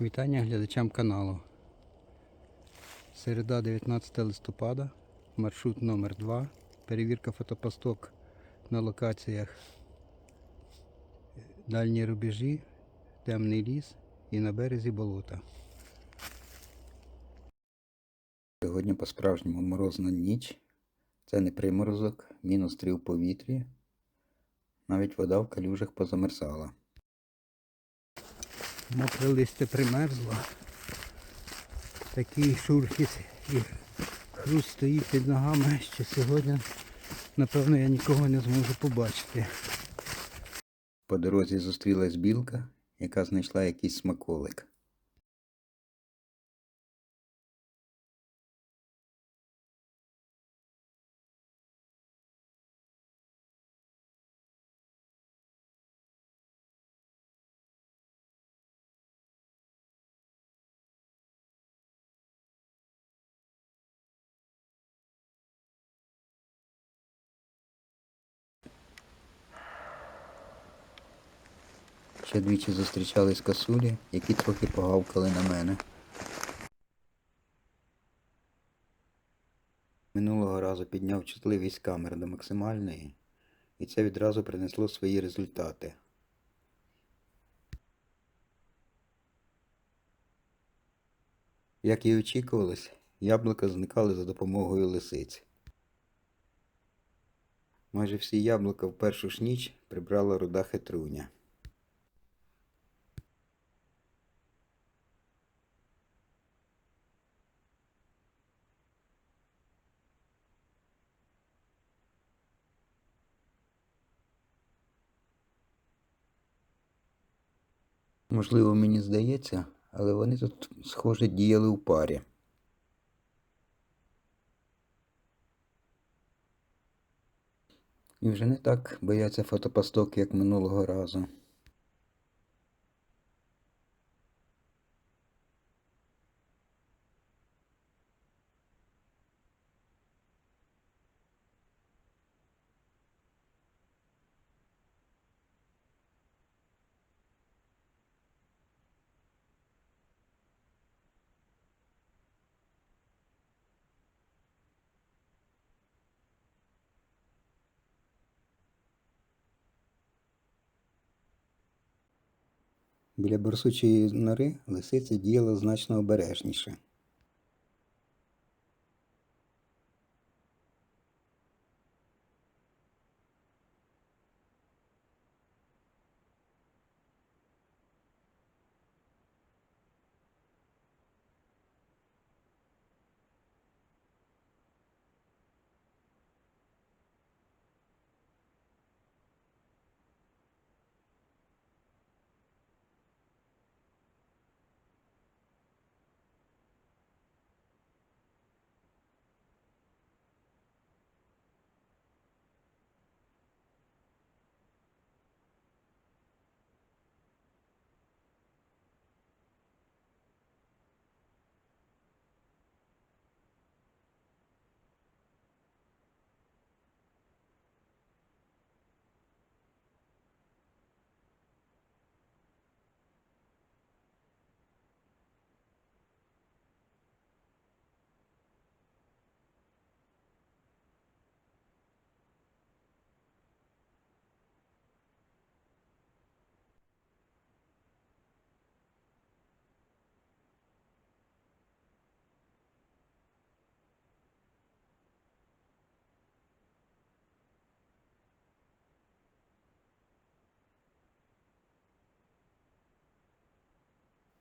Вітання глядачам каналу. Середа 19 листопада, маршрут номер 2 Перевірка фотопосток на локаціях Дальні рубежі, Темний ліс і на березі болота. Сьогодні по-справжньому морозна ніч. Це не приморозок, мінус 3 в повітрі. Навіть вода в калюжах позамерзала. Мокре листя примерзло. Такий шурхіт і хруст стоїть під ногами, що сьогодні, напевно, я нікого не зможу побачити. По дорозі зустрілась білка, яка знайшла якийсь смаколик. Ще двічі зустрічались косулі, які трохи погавкали на мене. Минулого разу підняв чутливість камери до максимальної, і це відразу принесло свої результати. Як і очікувалось, яблука зникали за допомогою лисиць. Майже всі яблука в першу ж ніч прибрала руда хитруня. Можливо, мені здається, але вони тут, схоже, діяли у парі. І вже не так бояться фотопасток, як минулого разу. Біля борсучої нори лисиця діяла значно обережніше.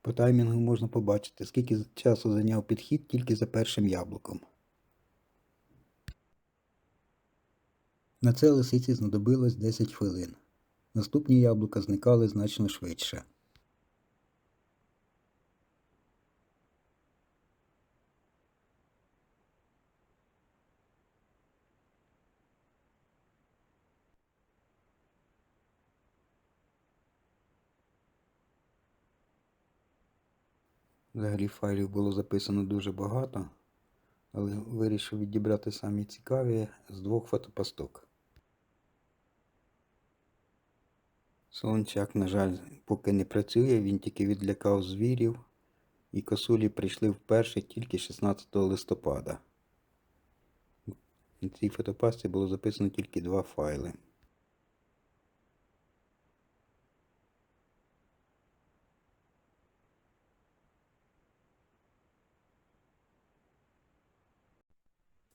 По таймінгу можна побачити, скільки часу зайняв підхід тільки за першим яблуком. На це лисиці знадобилось 10 хвилин. Наступні яблука зникали значно швидше. Взагалі файлів було записано дуже багато, але вирішив відібрати самі цікаві з двох фотопосток. Солончак, на жаль, поки не працює, він тільки відлякав звірів, І косулі прийшли вперше тільки 16 листопада. На цій фотопасті було записано тільки два файли.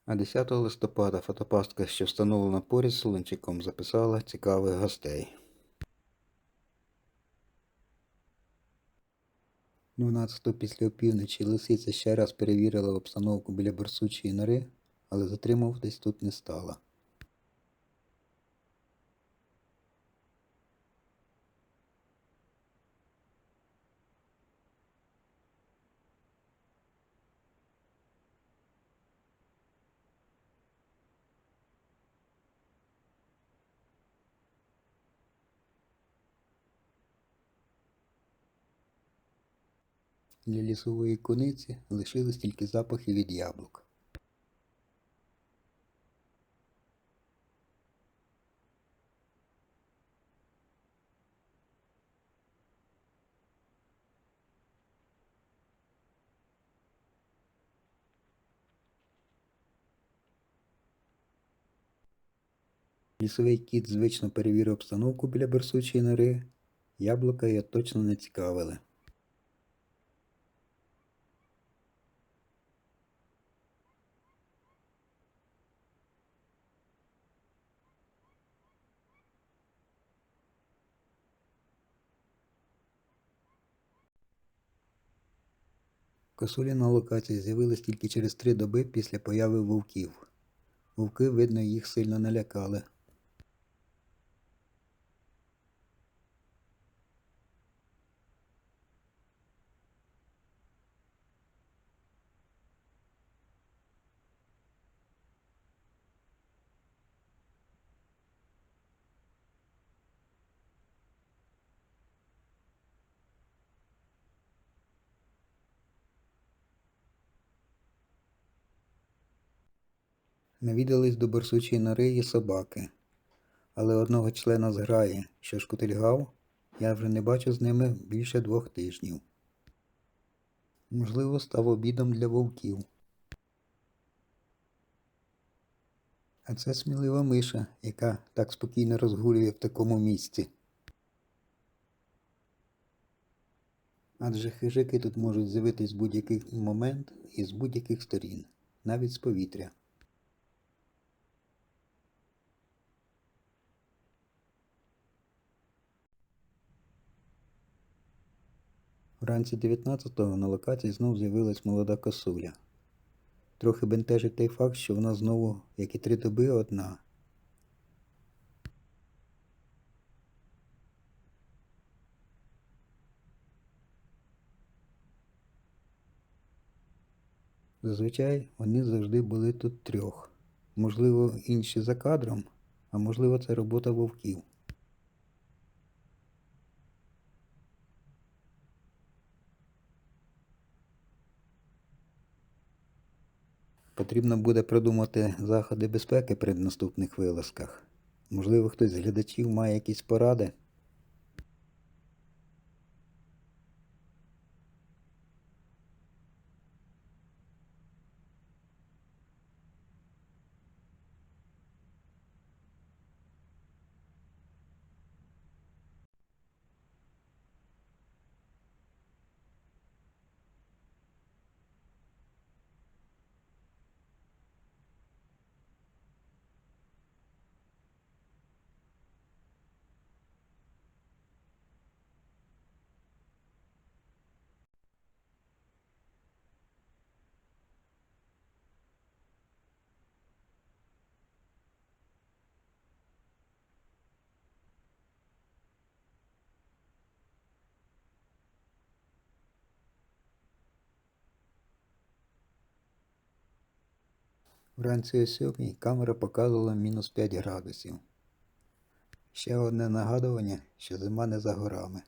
А 10 листопада фотопастка, що встановлена поряд з Солончиком, записала цікавих гостей. 12 після опівночі лисиця ще раз перевірила обстановку біля борсучої нори, але затримуватись тут не стала. Для лісової куниці лишились тільки запахи від яблук. Лісовий кіт звично перевірив обстановку біля барсучої нори. Яблука його точно не цікавили. Косулі на локації з'явились тільки через три доби після появи вовків. Вовки, видно, їх сильно налякали. Навідались до барсучої нори і собаки. Але одного члена зграї, що шкутильгав, я вже не бачу з ними більше двох тижнів. Можливо, став обідом для вовків. А це смілива миша, яка так спокійно розгулює в такому місці. Адже хижаки тут можуть з'явитись будь-який момент і з будь-яких сторін, навіть з повітря. Вранці 19-го на локації знов з'явилась молода косуля. Трохи бентежить той факт, що вона знову, як і три доби, одна. Зазвичай вони завжди були тут трьох. Можливо, інші за кадром, а можливо, це робота вовків. Потрібно буде продумати заходи безпеки при наступних вилазках. Можливо, хтось з глядачів має якісь поради. Вранці о сьомій камера показувала мінус 5 градусів. Ще одне нагадування, що зима не за горами.